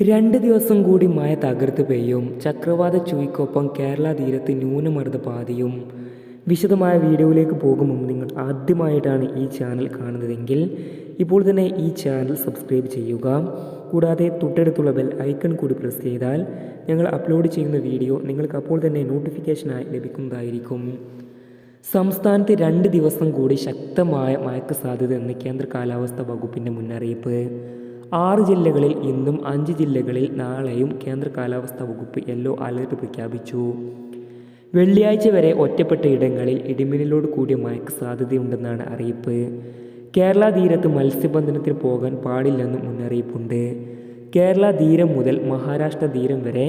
രണ്ട് ദിവസം കൂടി മഴ തകർത്ത് പെയ്യും. ചക്രവാത ചുഴിക്കൊപ്പം കേരള തീരത്ത് ന്യൂനമർദ്ദ പാതിയും. വിശദമായ വീഡിയോയിലേക്ക് പോകും മുമ്പ് നിങ്ങൾ ആദ്യമായിട്ടാണ് ഈ ചാനൽ കാണുന്നതെങ്കിൽ ഇപ്പോൾ തന്നെ ഈ ചാനൽ സബ്സ്ക്രൈബ് ചെയ്യുക. കൂടാതെ തൊട്ടടുത്തുള്ള ബെൽ ഐക്കൺ കൂടി പ്രസ് ചെയ്താൽ ഞങ്ങൾ അപ്ലോഡ് ചെയ്യുന്ന വീഡിയോ നിങ്ങൾക്ക് അപ്പോൾ തന്നെ നോട്ടിഫിക്കേഷനായി ലഭിക്കുന്നതായിരിക്കും. സംസ്ഥാനത്ത് രണ്ട് ദിവസം കൂടി ശക്തമായ മഴയ്ക്ക് സാധ്യതയെന്ന് കേന്ദ്ര കാലാവസ്ഥാ വകുപ്പിന്റെ മുന്നറിയിപ്പ്. ആറ് ജില്ലകളിൽ ഇന്നും അഞ്ച് ജില്ലകളിൽ നാളെയും കേന്ദ്ര കാലാവസ്ഥാ വകുപ്പ് യെല്ലോ അലർട്ട് പ്രഖ്യാപിച്ചു. വെള്ളിയാഴ്ച വരെ ഒറ്റപ്പെട്ട ഇടങ്ങളിൽ ഇടിമിന്നലോട് കൂടിയ മഴയ്ക്ക് സാധ്യതയുണ്ടെന്നാണ് അറിയിപ്പ്. കേരള തീരത്ത് മത്സ്യബന്ധനത്തിന് പോകാൻ പാടില്ലെന്നും മുന്നറിയിപ്പുണ്ട്. കേരള തീരം മുതൽ മഹാരാഷ്ട്ര തീരം വരെ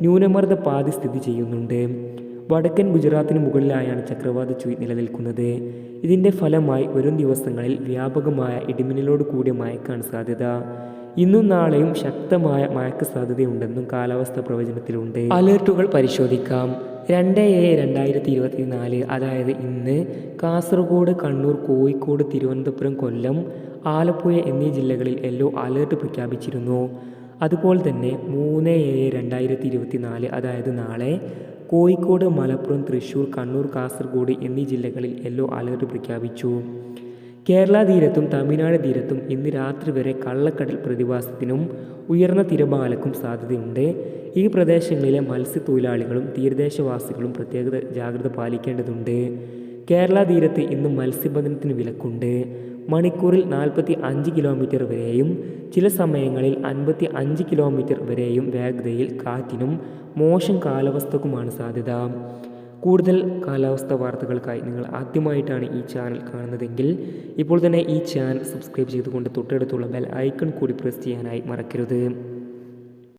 ന്യൂനമർദ്ദ പാതി സ്ഥിതി ചെയ്യുന്നുണ്ട്. വടക്കൻ ഗുജറാത്തിന് മുകളിലായാണ് ചക്രവാത ചുഴി നിലനിൽക്കുന്നത്. ഇതിന്റെ ഫലമായി വരും ദിവസങ്ങളിൽ വ്യാപകമായ ഇടിമിന്നലോട് കൂടിയ മയക്കാണ് സാധ്യത. ഇന്നും നാളെയും ശക്തമായ മഴയ്ക്ക് സാധ്യതയുണ്ടെന്നും കാലാവസ്ഥാ പ്രവചനത്തിലുണ്ട്. അലേർട്ടുകൾ പരിശോധിക്കാം. രണ്ട് ഏഴ് രണ്ടായിരത്തി ഇരുപത്തി നാല് അതായത് ഇന്ന് കാസർഗോഡ് കണ്ണൂർ കോഴിക്കോട് തിരുവനന്തപുരം കൊല്ലം ആലപ്പുഴ എന്നീ ജില്ലകളിൽ യെല്ലോ അലേർട്ട് പ്രഖ്യാപിച്ചിരുന്നു. അതുപോലെ തന്നെ മൂന്ന് ഏഴ് രണ്ടായിരത്തി ഇരുപത്തി നാല് അതായത് നാളെ കോഴിക്കോട് മലപ്പുറം തൃശൂർ കണ്ണൂർ കാസർഗോഡ് എന്നീ ജില്ലകളിൽ യെല്ലോ അലർട്ട് പ്രഖ്യാപിച്ചു. കേരള തീരത്തും തമിഴ്നാട് തീരത്തും ഇന്ന് രാത്രി വരെ കള്ളക്കടൽ പ്രതിഭാസത്തിനും ഉയർന്ന തിരമാലക്കും സാധ്യതയുണ്ട്. ഈ പ്രദേശങ്ങളിലെ മത്സ്യത്തൊഴിലാളികളും തീരദേശവാസികളും പ്രത്യേക ജാഗ്രത പാലിക്കേണ്ടതുണ്ട്. കേരള തീരത്ത് ഇന്ന് മത്സ്യബന്ധനത്തിന് വിലക്കുണ്ട്. മണിക്കൂറിൽ നാൽപ്പത്തി അഞ്ച് കിലോമീറ്റർ വരെയും ചില സമയങ്ങളിൽ അൻപത്തി അഞ്ച് കിലോമീറ്റർ വരെയും വേഗതയിൽ കാറ്റിനും മോശം കാലാവസ്ഥക്കുമാണ് സാധ്യത. കൂടുതൽ കാലാവസ്ഥ വാർത്തകൾക്കായി നിങ്ങൾ ആദ്യമായിട്ടാണ് ഈ ചാനൽ കാണുന്നതെങ്കിൽ ഇപ്പോൾ തന്നെ ഈ ചാനൽ സബ്സ്ക്രൈബ് ചെയ്തുകൊണ്ട് തൊട്ടടുത്തുള്ള ബെൽ ഐക്കൺ കൂടി പ്രസ് ചെയ്യാനായി മറക്കരുത്.